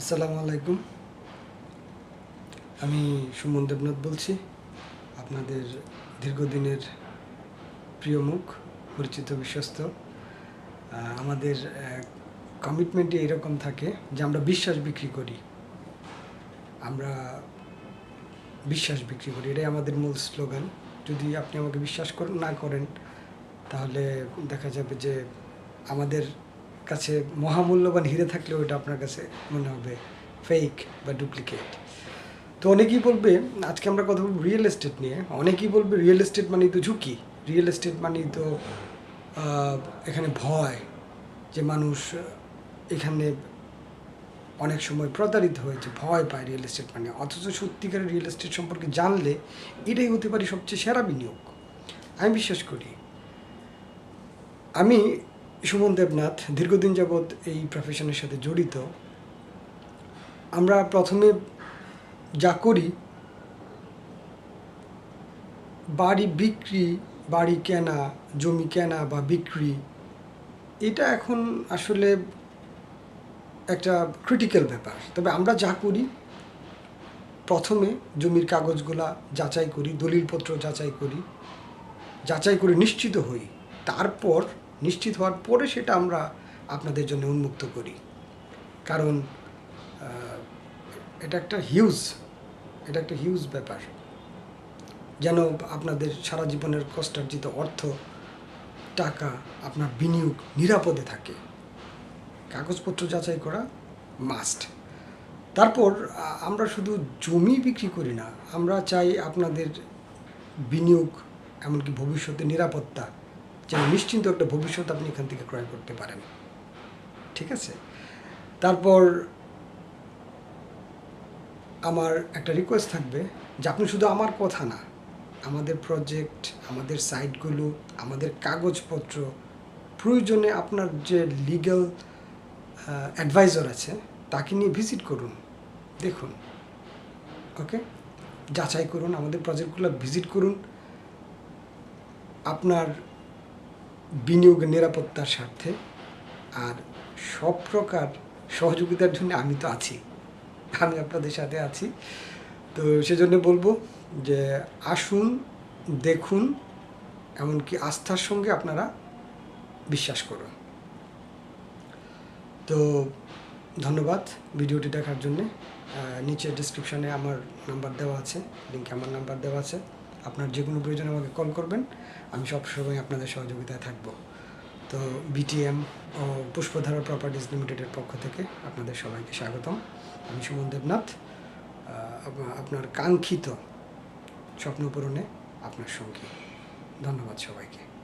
আসসালামু আলাইকুম। আমি সুমন দেবনাথ বলছি, আপনাদের দীর্ঘদিনের প্রিয় মুখ, পরিচিত বিশ্বস্ত। আমাদের কমিটমেন্টে এরকম থাকে যে আমরা বিশ্বাস বিক্রি করি। আমরা বিশ্বাস বিক্রি করি, এটাই আমাদের মূল স্লোগান। যদি আপনি আমাকে বিশ্বাস করেন না করেন, তাহলে দেখা যাবে যে আমাদের কাছে মহামূল্যবান হিরে থাকলেও ওইটা আপনার কাছে মনে হবে ফেক বা ডুপ্লিকেট তো অনেকেই বলবে, আজকে আমরা কথা বলব রিয়েল এস্টেট নিয়ে। অনেকেই বলবে রিয়েল এস্টেট মানেই তো ঝুঁকি। রিয়েল এস্টেট মানেই তো এখানে ভয় যে মানুষ এখানে অনেক সময় প্রতারিত হয়েছে, ভয় পায় রিয়েল এস্টেট মানে। অথচ সত্যিকারের রিয়েল এস্টেট সম্পর্কে জানলে এটাই হতে পারে সবচেয়ে সেরা বিনিয়োগ। আমি বিশ্বাস করি, আমি সুমন দেবনাথ দীর্ঘদিন যাবৎ এই প্রফেশনের সাথে জড়িত। আমরা প্রথমে যা করি, বাড়ি বিক্রি, বাড়ি কেনা, জমি কেনা বা বিক্রি, এটা এখন আসলে একটা ক্রিটিক্যাল ব্যাপার। তবে আমরা যা করি, প্রথমে জমির কাগজগুলা যাচাই করি, দলিলপত্র যাচাই করি, যাচাই করে নিশ্চিত হই। তারপর নিশ্চিত হওয়ার পরে সেটা আমরা আপনাদের জন্য উন্মুক্ত করি। কারণ এটা একটা হিউজ এটা একটা হিউজ ব্যাপার। যেন আপনাদের সারা জীবনের কষ্টার্জিত অর্থ, টাকা আপনার বিনিয়োগ নিরাপদে থাকে। কাগজপত্র যাচাই করা মাস্ট তারপর আমরা শুধু জমি বিক্রি করি না, আমরা চাই আপনাদের বিনিয়োগ, এমনকি ভবিষ্যতে নিরাপত্তা যেন নিশ্চিন্ত একটা ভবিষ্যৎ আপনি এখান থেকে ক্রয় করতে পারেন। ঠিক আছে? তারপর আমার একটা রিকোয়েস্ট থাকবে যে আপনি শুধু আমার কথা না, আমাদের প্রজেক্ট আমাদের সাইটগুলো আমাদের কাগজপত্র, প্রয়োজনে আপনার যে লিগ্যাল অ্যাডভাইজার আছে, তাকে নিয়ে ভিজিট করুন। দেখুন। ওকে যাচাই করুন, আমাদের প্রজেক্টগুলো ভিজিট করুন। আপনার বিনিয়োগের নিরাপত্তার স্বার্থে। আর সব প্রকার সহযোগিতার জন্য আমি তো আছি। আমি আপনাদের সাথে আছি। তো সেজন্য বলব যে আসুন, দেখুন, এমনকি আস্থার সঙ্গে আপনারা বিশ্বাস করুন। তো ধন্যবাদ ভিডিওটি দেখার জন্যে। নিচে ডিসক্রিপশনে আমার নাম্বার দেওয়া আছে। লিঙ্কে আমার নাম্বার দেওয়া আছে। আপনার যে কোনো প্রয়োজন আমাকে কল করবেন। আমি সবসময় আপনাদের সহযোগিতায় থাকব। তো বিটিএম ও পুষ্পধারা প্রপার্টিজ লিমিটেডের পক্ষ থেকে আপনাদের সবাইকে স্বাগতম। আমি সুমন দেবনাথ। আপ- আপনার কাঙ্ক্ষিত স্বপ্ন পূরণে আপনার সঙ্গী। ধন্যবাদ সবাইকে।